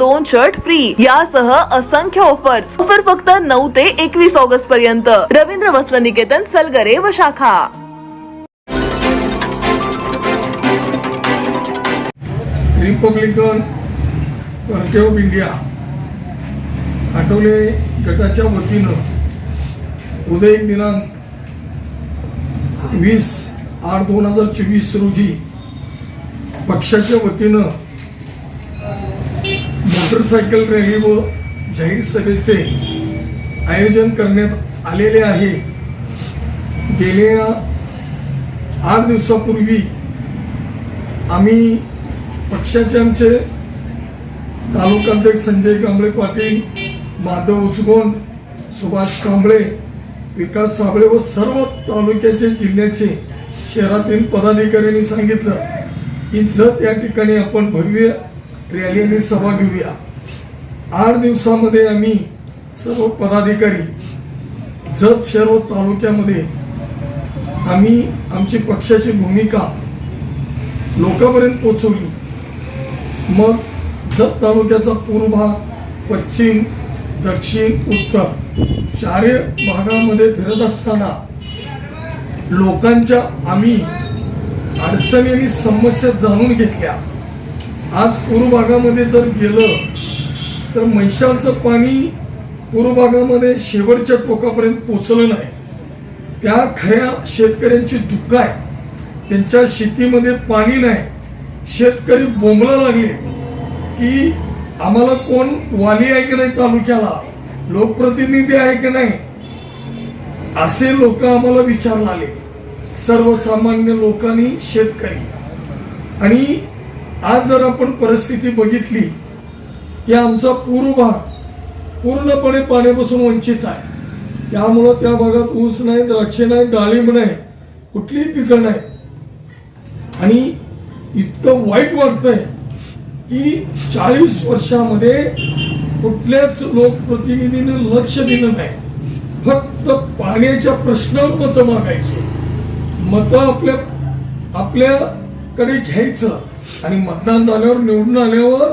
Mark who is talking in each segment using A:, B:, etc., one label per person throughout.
A: दोन shirt free यासह असंख्य ऑफर्स ऑफर फक्त नऊ ते एकवीस ऑगस्ट पर्यंत. रवींद्र वस्त्र निकेतन सलगरे व शाखा.
B: Republican party of India Athawale गटाच्या वतीनं उदय दिनांक वीस आठ दोन हजार चोवीस रोजी पक्षाच्या वतीनं मोटरसायकल रॅली व जाहीर सभेचे आयोजन करण्यात आलेले आहे. गेल्या आठ दिवसापूर्वी आम्ही पक्षाचे आमचे तालुकाध्यक्ष संजय कांबळे पाटील माधव उचगोंड सुभाष कांबळे विकास साबळे व सर्व तालुक्याचे जिल्ह्याचे शहरातील पदाधिकाऱ्यांनी सांगितलं की जर या ठिकाणी आपण भव्य रॅलीने सभा घेऊया. आठ दिवसामध्ये आम्ही सर्व पदाधिकारी जत शहर व तालुक्यामध्ये आम्ही आमची पक्षाची भूमिका लोकांपर्यंत पोहोचवली. मग जत तालुक्याचा पूर्व भाग पश्चिम दक्षिण उत्तर चारे भागामध्ये फिरत असताना लोकांच्या आम्ही अडचणी आणि समस्या जाणून घेतल्या. आज पूर्व भागामध्ये जर गेलं तर म्हैसाळचं पाणी पूर्व भागामध्ये शेवटच्या टोकापर्यंत पोचलं नाही. त्या खऱ्या शेतकऱ्यांची दुःख आहे. त्यांच्या शेतीमध्ये पाणी नाही. शेतकरी बोंबला लागले की आम्हाला कोण वाली आहे की नाही तालुक्याला? लोकप्रतिनिधी आहे की नाही? असे लोक आम्हाला विचारला. आले सर्वसामान्य लोकांनी शेतकरी. आणि आज जर आपण परिस्थिती बघितली की आमचा पूर्व भाग पूर्णपणे पाण्यापासून वंचित आहे. त्यामुळं त्या भागात ऊस नाही द्राक्षे नाही डाळिंब नाही कुठलीही पिकं नाही. आणि इतकं वाईट वाटतंय की चाळीस वर्षामध्ये कुठल्याच लोकप्रतिनिधीने लक्ष दिलं नाही. फक्त पाण्याच्या प्रश्नावर मतं मागायची. मतं आपल्या आपल्याकडे घ्यायचं. आणि मतदान झाल्यावर निवडून आल्यावर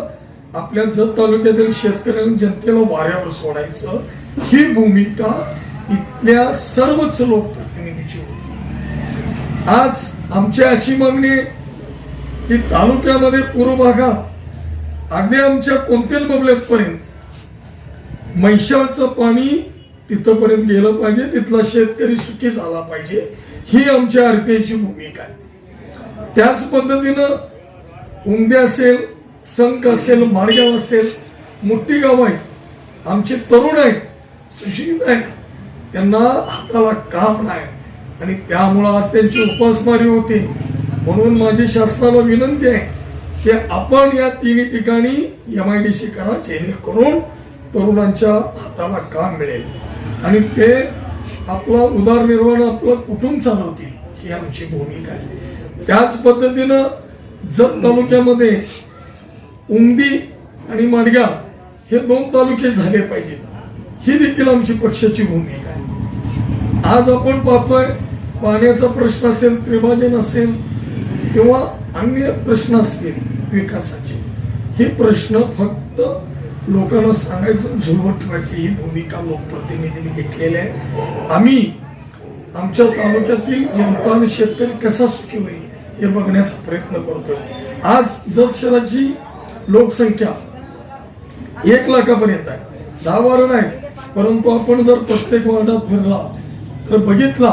B: आपल्या जत तालुक्यातील शेतकऱ्यांना जनतेला वाऱ्यावर सोडायचं. ही भूमिका इथल्या सर्वच लोकप्रतिनिधीची होती. आज आमची अशी मागणी की तालुक्यामध्ये पूर्व भागात अगदी आमच्या कोणत्याच बबल्यापर्यंत मैशाचं पाणी तिथपर्यंत गेलं पाहिजे तिथला शेतकरी सुखी झाला पाहिजे. ही आमच्या आरपीआयची भूमिका आहे. त्याच पद्धतीनं उमदे असेल संक असेल माडगाव असेल मोठी गाव आहेत. आमचे तरुण आहेत सुशिक्षित आहेत. त्यांना हाताला काम नाही. आणि त्यामुळं आज त्यांची उपासमारी होती. म्हणून माझी शासनाला विनंती आहे की आपण या तिन्ही ठिकाणी एम आय डी सी करा जेणेकरून तरुणांच्या हाताला काम मिळेल. आणि ते आपला उदारनिर्वाह आपलं कुटुंब चालवतील ही आमची भूमिका आहे. त्याच पद्धतीनं जत तालुक्यामध्ये उमदी आणि माडगाव हे दोन तालुके झाले पाहिजेत. ही देखील आमची पक्षाची भूमिका आहे. आज आपण पाहतोय पाण्याचा प्रश्न असेल त्रिभाजन असेल किंवा अन्य प्रश्न असतील विकासाचे हे प्रश्न फक्त लोकांना सांगायचं झुलवत ठेवायची ही भूमिका लोकप्रतिनिधींनी घेतलेली आहे. आम्ही आमच्या तालुक्यातील जनता आणि शेतकरी कसा सुखी होईल? हे बघण्याचा प्रयत्न करतोय. आज जत शहराची लोकसंख्या एक लाखापर्यंत आहे. दहा बारा नाही परंतु आपण जर प्रत्येक वार्डात फिरला तर बघितला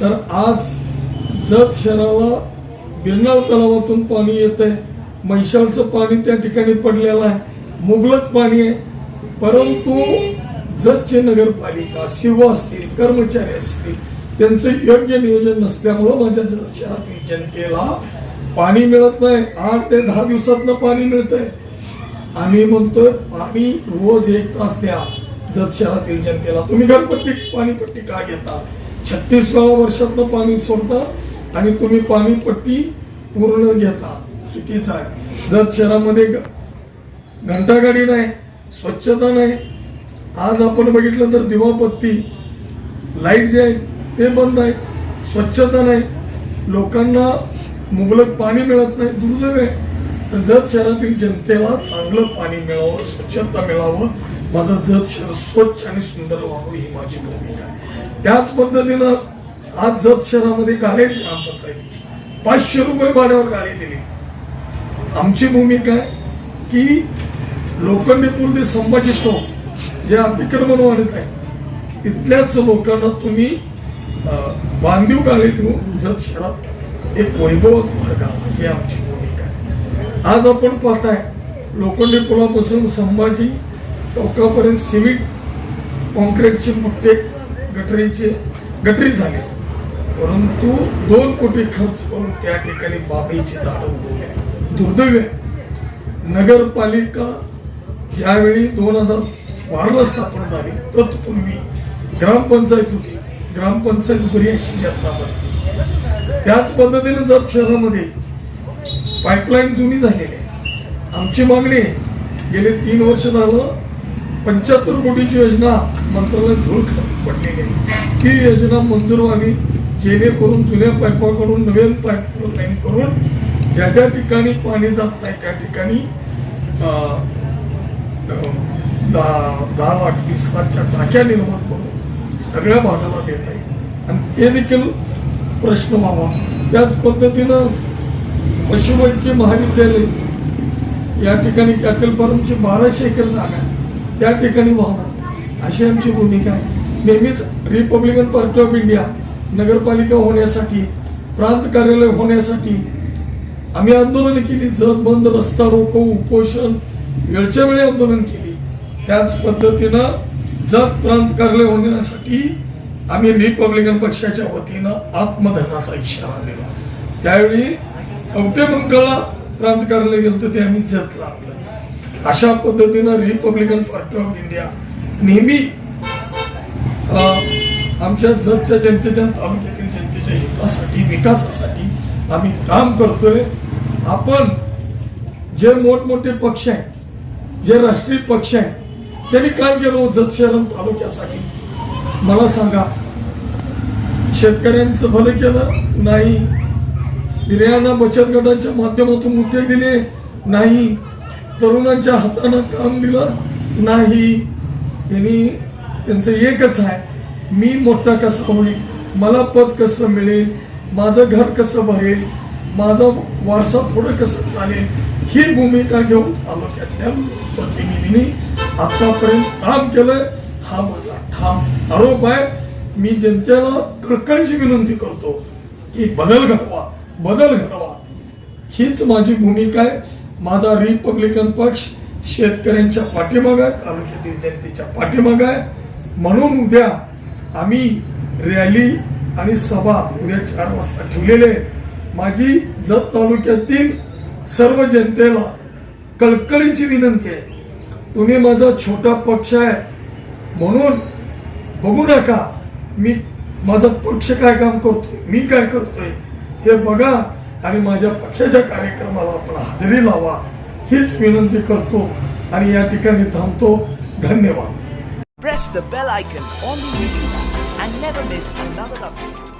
B: तर आज जत शहराला बिरनाळ तलावातून पाणी येत आहे मैशालचं पाणी त्या ठिकाणी पडलेलं आहे. मुबलक पाणी आहे. परंतु जतचे नगरपालिका सेवा असतील कर्मचारी असतील त्यांचं योग्य नियोजन नसल्यामुळं माझ्या शहरातील जनतेला पाणी मिळत नाही. आठ ते दहा दिवसातनं पाणी मिळतंय. आम्ही म्हणतोय पाणी रोज एक तास द्या. जत शहरातील जनतेला. तुम्ही घरपट्टी पाणीपट्टी का घेता? छत्तीस वेळा वर्षातनं पाणी सोडता आणि तुम्ही पाणीपट्टी पूर्ण घेता. चुकीचं आहे. जत शहरामध्ये ग- घंटागाडी नाही स्वच्छता नाही. आज आपण बघितलं तर दिवाबत्ती लाइट जे आहे ते बंद आहे स्वच्छता नाही लोकांना मुबलक पाणी मिळत नाही दुर्दैव आहे. तर जत शहरातील जनतेला चांगलं पाणी मिळावं स्वच्छता मिळावं माझं जत शहर स्वच्छ आणि सुंदर व्हावं ही माझी भूमिका आहे. त्याच पद्धतीनं आज जत शहरामध्ये गाळे ग्रामपंचायतीची. पाचशे रुपये भाड्यावर गाडी दिली. आमची भूमिका आहे की लोखंडी पूल ते संभाजी चौक जे अतिक्रमण वाढत आहे तिथल्याच लोकांना तुम्ही बांधीव गाडी देऊन जत शहरात एक वैभव भरगाव ही आमची भूमिका आहे. आज आपण पाहताय लोखंडी पुलापासून संभाजी चौकापर्यंत सिमेंट कॉन्क्रीटचे मोठे गटरीचे गटरी झाले. परंतु दोन कोटी खर्च करून त्या ठिकाणी बाबळीची झाडं उगवली. दुर्दैव आहे. नगरपालिका ज्यावेळी दोन हजार बाराला स्थापन झाली तत्पूर्वी ग्रामपंचायत होती. ग्रामपंचायत बरी अशी जनता बनते. त्याच पद्धतीने जत शहरामध्ये पाईपलाईन जुनी झालेली आहे. आमची मागणी गेले तीन वर्ष झालं पंच्याहत्तर कोटीची योजना मंत्रालयात धूळ पडलेली आहे. ती योजना मंजूर व्हावी जेणेकरून जुन्या पाईपाकडून नवीन पाईप लाईन करून ज्या ज्या ठिकाणी पाणी जात नाही त्या ठिकाणी दहा दहा लाख वीस लाखच्या टाक्या निर्माण करून सगळ्या भागाला देता येईल आणि ते देखील प्रश्न व्हावा त्याच पद्धतीनं पशुवैद्यकीय महाविद्यालय या ठिकाणी कॅटल फार्मची बाराशे एकर जागा त्या ठिकाणी व्हावा अशी आमची भूमिका आहे. नेहमीच रिपब्लिकन पार्टी ऑफ इंडिया नगरपालिका होण्यासाठी प्रांत कार्यालय होण्यासाठी आम्ही आंदोलन केली. जत बंद रस्ता रोको उपोषण वेळच्या वेळी आंदोलन केली. त्याच पद्धतीनं जत प्रांत कार्यालय होण्यासाठी आम्ही रिपब्लिकन पक्षाच्या वतीनं आत्मधनाचा इशारा दिला. त्यावेळी कवटे मंगळा प्रांत कार्यालय गेलं तर ते आम्ही जत लागलं. अशा पद्धतीनं रिपब्लिकन पार्टी ऑफ इंडिया नेहमी आमच्या जतच्या जनतेच्या तालुक्यातील जनतेच्या हितासाठी विकासासाठी आम्ही काम करतोय. आपण जे मोठमोठे पक्ष आहेत जे राष्ट्रीय पक्ष आहेत त्यांनी काय केलं हो जत तालुक्यासाठी? मला सांगा. शेतकऱ्यांचं भलं केलं? नाही. स्त्रियांना बचत गटांच्या माध्यमातून उद्योग दिले? नाही. तरुणांच्या हातानं काम दिलं? नाही. त्यांनी त्यांचं एकच आहे. मी मोठा कसा होईल? मला पद कसं मिळेल? माझं घर कसं भरेल? माझा वारसा पुढे कसं चालेल? ही भूमिका घेऊन तालुक्यातल्या प्रतिनिधींनी आतापर्यंत काम केलंय हा माझा ठाम आरोप आहे. मी जनतेला कळकळीची विनंती करतो की बदल घडवा बदल घडवा. हीच माझी भूमिका आहे. माझा रिपब्लिकन पक्ष शेतकऱ्यांच्या पाठीमाग आहे तालुक्यातील जनतेच्या पाठीमाग आहे. म्हणून उद्या आम्ही रॅली आणि सभा उद्या चार वाजता ठेवलेले आहे. माझी जत तालुक्यातील सर्व जनतेला कळकळीची विनंती आहे. तुम्ही माझा छोटा पक्ष आहे. म्हणून बघू नका मी माझा पक्ष काय काम करतोय मी काय करतोय हे बघा आणि माझ्या पक्षाच्या कार्यक्रमाला आपण हजेरी लावा हीच विनंती करतो आणि या ठिकाणी थांबतो. धन्यवाद.
C: Press the bell icon on the YouTube app and never miss another update.